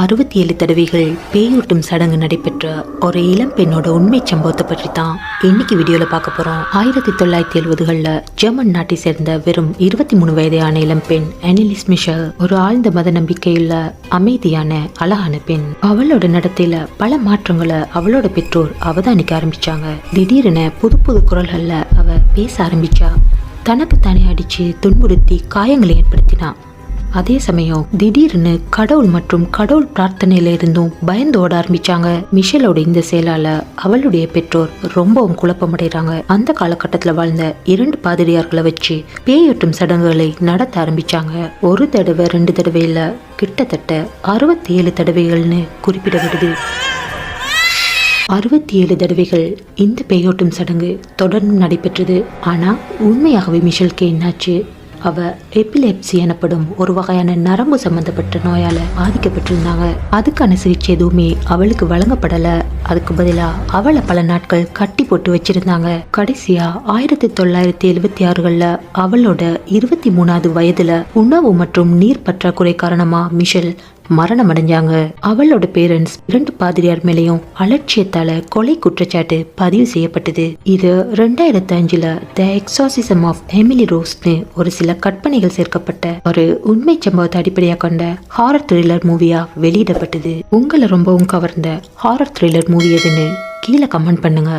அறுபத்தி ஏழு தடவைகள் பேயூட்டும் சடங்கு நடைபெற்ற ஒரு இளம் பெண்ணோட உண்மை சம்பவத்தை பற்றி தான் இன்னைக்கு வீடியோவில் பார்க்க போகிறோம் ஆயிரத்தி தொள்ளாயிரத்தி எழுபதுகளில் ஜெர்மன் நாட்டை சேர்ந்த வெறும் இருபத்தி மூணு வயதான இளம் பெண் அனிலிஸ் மிஷல் ஒரு ஆழ்ந்த மத நம்பிக்கையுள்ள அமைதியான அழகான பெண். அவளோட நடத்தையில பல மாற்றங்களை அவளோட பெற்றோர் அவதானிக்க ஆரம்பிச்சாங்க. திடீரென புது புது குரல்களில் அவ பேச ஆரம்பிச்சா தனக்கு தானே அடிச்சு துன்புறுத்தி காயங்களை ஏற்படுத்தினா. அதே சமயம் திடீர்னு கடவுள் மற்றும் கடவுள் பிரார்த்தனையில இருந்தும் பயந்தோட ஆரம்பிச்சாங்க. மிஷேலோட இந்த செயலால அவளுடைய பெற்றோர் ரொம்பவும் குழப்பமடைறாங்க. அந்த காலகட்டத்தில் வாழ்ந்த இரண்டு பாதிரியார்களை வச்சு பேயொட்டும் சடங்குகளை நடத்த ஆரம்பிச்சாங்க. ஒரு தடவை ரெண்டு தடவை இல்ல கிட்டத்தட்ட அறுபத்தி ஏழு தடவைகள்னு குறிப்பிடப்படுது. அறுபத்தி ஏழு தடவைகள் இந்த பேயோட்டும் சடங்கு தொடர்ந்து நடைபெற்றது. ஆனால் உண்மையாகவே மிஷலுக்கு என்னாச்சு? அவ எபிலெப்சி எனப்படும் ஒரு வகையான நரம்பு சம்பந்தப்பட்ட நோயால பாதிக்கப்பட்டிருந்தாங்க. அதுக்கான சிகிச்சை எதுவுமே அவளுக்கு வழங்கப்படல. அதுக்கு பதிலா அவளை பல நாட்கள் கட்டி போட்டு வச்சிருந்தாங்க. கடைசியா ஆயிரத்தி தொள்ளாயிரத்தி எழுவத்தி ஆறுகள்ல அவளோட இருபத்தி மூணாவது வயதுல உணவு மற்றும் நீர் பற்றாக்குறை காரணமா மிஷல் மரணம் அடைஞ்சாங்க அவளோட பேரண்ட்ஸ் இரண்டு பாதிரியார் மேலேயும் அலட்சியத்தால கொலை குற்றச்சாட்டு பதிவு செய்யப்பட்டது. இது ரெண்டாயிரத்தி அஞ்சுல த எக்ஸாசிசம் ஆஃப் எமிலி ரோஸ்னு ஒரு சில கற்பனைகள் சேர்க்கப்பட்ட ஒரு உண்மை சம்பவத்தை அடிப்படையாக கொண்ட ஹாரர் த்ரில்லர் மூவியா வெளியிடப்பட்டது. உங்களை ரொம்பவும் கவர்ந்த ஹாரர் த்ரில்லர் மூவி எதுன்னு கீழே கமெண்ட் பண்ணுங்க.